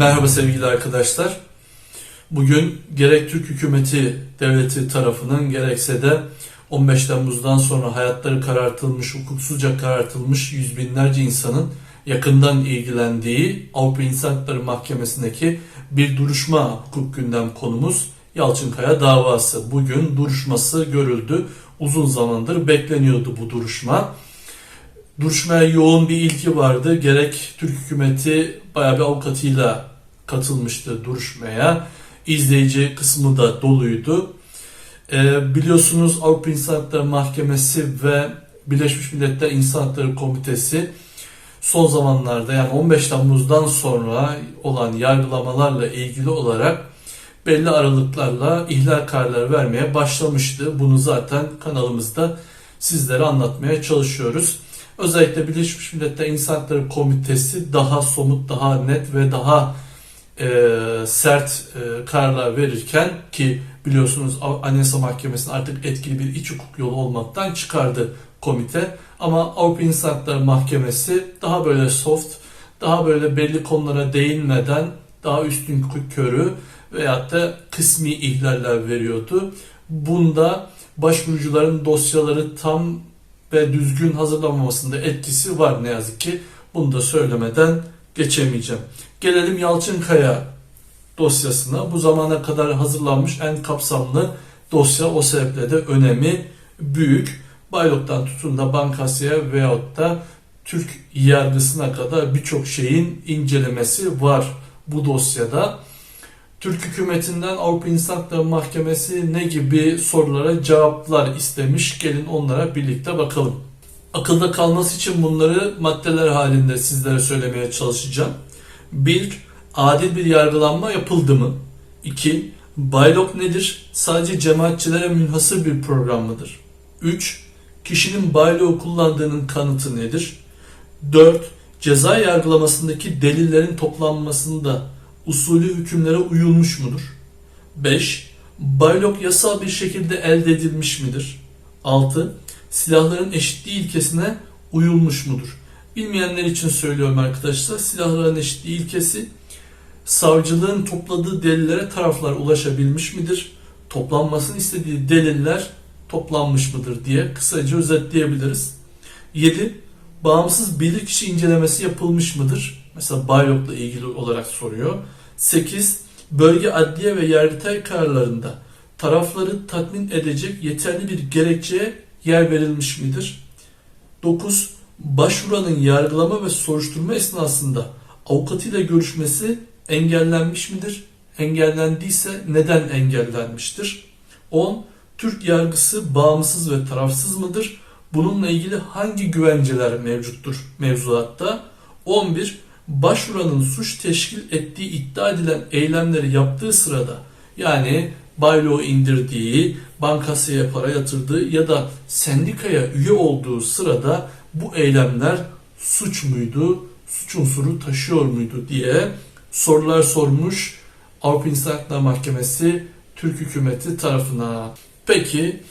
Merhaba sevgili arkadaşlar. Bugün gerek Türk hükümeti devleti tarafının gerekse de 15 Temmuz'dan sonra hayatları karartılmış, hukuksuzca karartılmış yüz binlerce insanın yakından ilgilendiği Avrupa İnsan Hakları Mahkemesi'ndeki bir duruşma hukuk gündem konumuz Yalçınkaya davası. Bugün duruşması görüldü. Uzun zamandır bekleniyordu bu duruşma. Duruşmaya yoğun bir ilgi vardı. Gerek Türk hükümeti bayağı bir avukatıyla katılmıştı duruşmaya. İzleyici kısmı da doluydu. Ee, biliyorsunuz Avrupa İnsan Hakları Mahkemesi ve Birleşmiş Milletler İnsan Hakları Komitesi son zamanlarda yani 15 Temmuz'dan sonra olan yargılamalarla ilgili olarak belli aralıklarla ihlal kararları vermeye başlamıştı. Bunu zaten kanalımızda sizlere anlatmaya çalışıyoruz. Özellikle Birleşmiş Milletler İnsan Hakları Komitesi daha somut, daha net ve daha e, sert e, kararlar verirken ki biliyorsunuz Anayasa Mahkemesi'nin artık etkili bir iç hukuk yolu olmaktan çıkardı komite. Ama Avrupa İnsan Hakları Mahkemesi daha böyle soft, daha böyle belli konulara değinmeden daha üstün körü veyahut da kısmi ihlaller veriyordu. Bunda başvurucuların dosyaları tam ve düzgün hazırlamamasında etkisi var ne yazık ki. Bunu da söylemeden geçemeyeceğim. Gelelim Yalçınkaya dosyasına. Bu zamana kadar hazırlanmış en kapsamlı dosya o sebeple de önemi büyük. Baylok'tan tutun da Bankasya'ya veyahut da Türk yargısına kadar birçok şeyin incelemesi var bu dosyada. Türk hükümetinden Avrupa İnsan Hakları Mahkemesi ne gibi sorulara cevaplar istemiş? Gelin onlara birlikte bakalım. Akılda kalması için bunları maddeler halinde sizlere söylemeye çalışacağım. 1. Adil bir yargılanma yapıldı mı? 2. Baylok nedir? Sadece cemaatçilere münhasır bir program mıdır? 3. Kişinin bayloğu kullandığının kanıtı nedir? 4. Ceza yargılamasındaki delillerin toplanmasında usulü hükümlere uyulmuş mudur? 5. Baylok yasal bir şekilde elde edilmiş midir? 6. Silahların eşitliği ilkesine uyulmuş mudur? Bilmeyenler için söylüyorum arkadaşlar. Silahların eşitliği ilkesi savcılığın topladığı delillere taraflar ulaşabilmiş midir? Toplanmasını istediği deliller toplanmış mıdır diye kısaca özetleyebiliriz. 7. Bağımsız bilirkişi incelemesi yapılmış mıdır? Mesela Baylok'la ilgili olarak soruyor. 8. Bölge adliye ve yargıtay kararlarında tarafları tatmin edecek yeterli bir gerekçeye yer verilmiş midir? 9. Başvuranın yargılama ve soruşturma esnasında avukatıyla görüşmesi engellenmiş midir? Engellendiyse neden engellenmiştir? 10. Türk yargısı bağımsız ve tarafsız mıdır? Bununla ilgili hangi güvenceler mevcuttur mevzuatta? 11. Başvuranın suç teşkil ettiği iddia edilen eylemleri yaptığı sırada yani bayloğu indirdiği, bankasıya para yatırdığı ya da sendikaya üye olduğu sırada bu eylemler suç muydu, suç unsuru taşıyor muydu diye sorular sormuş Avrupa İnsan Hakları Mahkemesi Türk hükümeti tarafına. Peki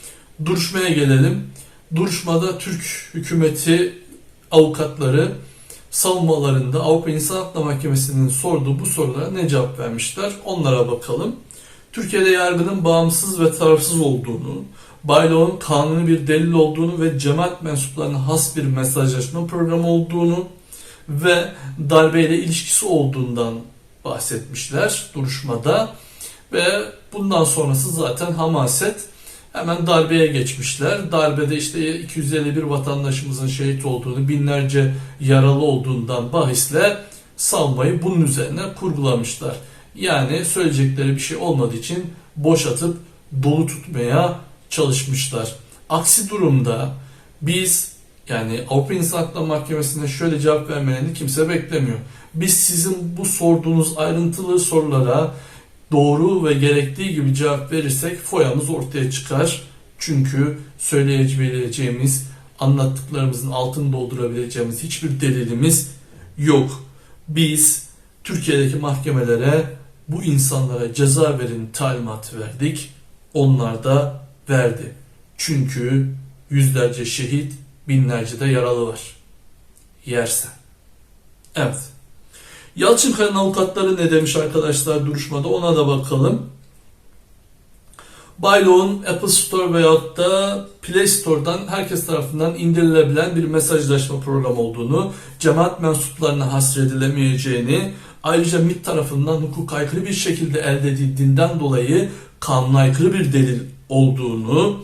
duruşmaya gelelim. Duruşmada Türk hükümeti avukatları savunmalarında Avrupa İnsan Hakları Mahkemesi'nin sorduğu bu sorulara ne cevap vermişler? Onlara bakalım. Türkiye'de yargının bağımsız ve tarafsız olduğunu, Bayloğ'un kanuni bir delil olduğunu ve cemaat mensuplarına has bir mesajlaşma programı olduğunu ve darbeyle ilişkisi olduğundan bahsetmişler duruşmada. Ve bundan sonrası zaten hamaset hemen darbeye geçmişler. Darbede işte 251 vatandaşımızın şehit olduğunu, binlerce yaralı olduğundan bahisle savmayı bunun üzerine kurgulamışlar. Yani söyleyecekleri bir şey olmadığı için boşatıp dolu tutmaya çalışmışlar. Aksi durumda biz yani Avrupa İnsan Hakları Mahkemesi'ne şöyle cevap vermelerini kimse beklemiyor. Biz sizin bu sorduğunuz ayrıntılı sorulara doğru ve gerektiği gibi cevap verirsek foyamız ortaya çıkar. Çünkü söyleyebileceğimiz, anlattıklarımızın altını doldurabileceğimiz hiçbir delilimiz yok. Biz Türkiye'deki mahkemelere bu insanlara ceza verin talimatı verdik. Onlar da verdi. Çünkü yüzlerce şehit, binlerce de yaralı var. Yersen. Evet. Yalçınkaya'nın avukatları ne demiş arkadaşlar duruşmada ona da bakalım. Bayloğ'un Apple Store veyahut da Play Store'dan herkes tarafından indirilebilen bir mesajlaşma programı olduğunu, cemaat mensuplarına hasredilemeyeceğini, ayrıca MİT tarafından hukuk aykırı bir şekilde elde edildiğinden dolayı kanuna aykırı bir delil olduğunu,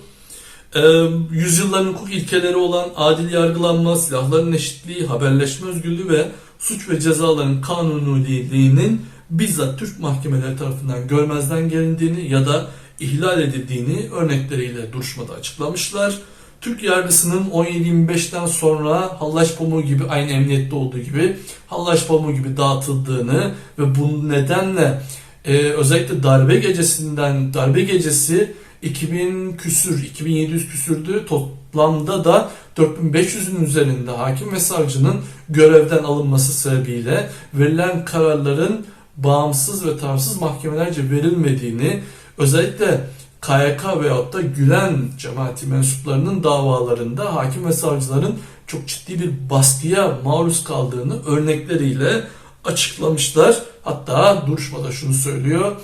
yüzyılların hukuk ilkeleri olan adil yargılanma, silahların eşitliği, haberleşme özgürlüğü ve suç ve cezaların kanuniliğinin bizzat Türk mahkemeleri tarafından görmezden gelindiğini ya da ihlal edildiğini örnekleriyle duruşmada açıklamışlar. Türk yargısının 17-25'ten sonra hallaç pamuğu gibi aynı emniyette olduğu gibi hallaç pamuğu gibi dağıtıldığını ve bu nedenle e, özellikle darbe gecesinden darbe gecesi 2000 küsür 2700 küsürdü toplamda da 4500'ün üzerinde hakim ve savcının görevden alınması sebebiyle verilen kararların bağımsız ve tarafsız mahkemelerce verilmediğini özellikle KYK veyahut da Gülen cemaati mensuplarının davalarında hakim ve savcıların çok ciddi bir baskıya maruz kaldığını örnekleriyle açıklamışlar. Hatta duruşmada şunu söylüyor.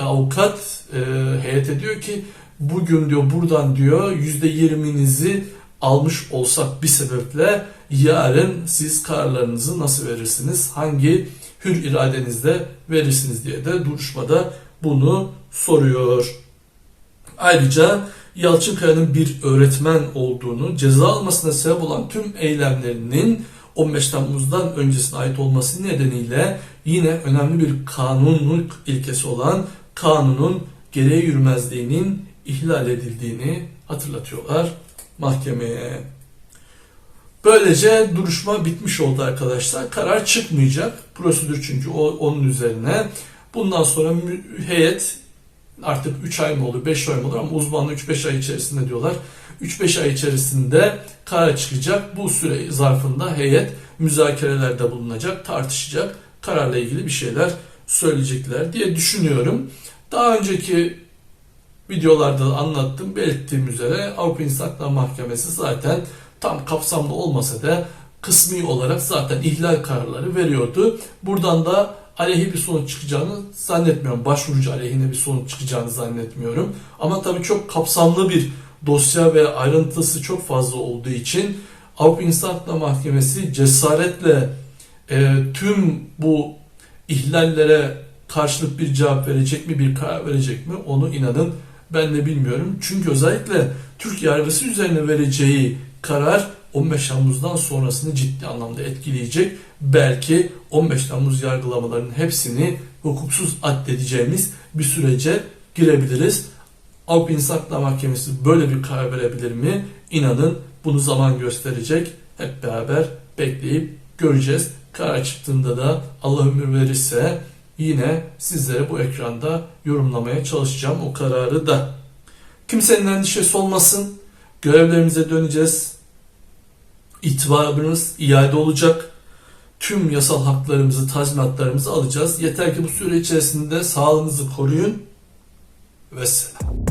Avukat e, heyete diyor ki bugün diyor buradan diyor %20'nizi almış olsak bir sebeple yarın siz kararlarınızı nasıl verirsiniz? Hangi hür iradenizle verirsiniz diye de duruşmada bunu soruyor. Ayrıca Yalçınkaya'nın bir öğretmen olduğunu, ceza almasına sebep olan tüm eylemlerinin 15 Temmuz'dan öncesine ait olması nedeniyle yine önemli bir kanunluk ilkesi olan kanunun gereği yürümezliğinin ihlal edildiğini hatırlatıyorlar mahkemeye. Böylece duruşma bitmiş oldu arkadaşlar. Karar çıkmayacak. Prosedür çünkü o, onun üzerine. Bundan sonra heyet artık 3 ay mı olur 5 ay mı olur ama uzmanlı 3-5 ay içerisinde diyorlar. 3-5 ay içerisinde karar çıkacak. Bu süre zarfında heyet müzakerelerde bulunacak, tartışacak, kararla ilgili bir şeyler söyleyecekler diye düşünüyorum. Daha önceki videolarda da anlattım, belirttiğim üzere Avrupa İnsan Hakları Mahkemesi zaten tam kapsamlı olmasa da kısmi olarak zaten ihlal kararları veriyordu. Buradan da aleyhi bir sonuç çıkacağını zannetmiyorum. Başvurucu aleyhine bir sonuç çıkacağını zannetmiyorum. Ama tabii çok kapsamlı bir dosya ve ayrıntısı çok fazla olduğu için Avrupa İnsan Hakları Mahkemesi cesaretle e, tüm bu ihlallere karşılık bir cevap verecek mi, bir karar verecek mi onu inanın ben de bilmiyorum. Çünkü özellikle Türk yargısı üzerine vereceği karar 15 Temmuz'dan sonrasını ciddi anlamda etkileyecek. Belki 15 Temmuz yargılamalarının hepsini hukuksuz addedeceğimiz bir sürece girebiliriz. Avrupa İnsan Hakları Mahkemesi böyle bir karar verebilir mi? İnanın bunu zaman gösterecek. Hep beraber bekleyip göreceğiz. Karar çıktığında da Allah ömür verirse yine sizlere bu ekranda yorumlamaya çalışacağım o kararı da. Kimsenin endişesi olmasın. Görevlerimize döneceğiz. İtibarımız iade olacak. Tüm yasal haklarımızı, tazminatlarımızı alacağız. Yeter ki bu süre içerisinde sağlığınızı koruyun. Vesselam.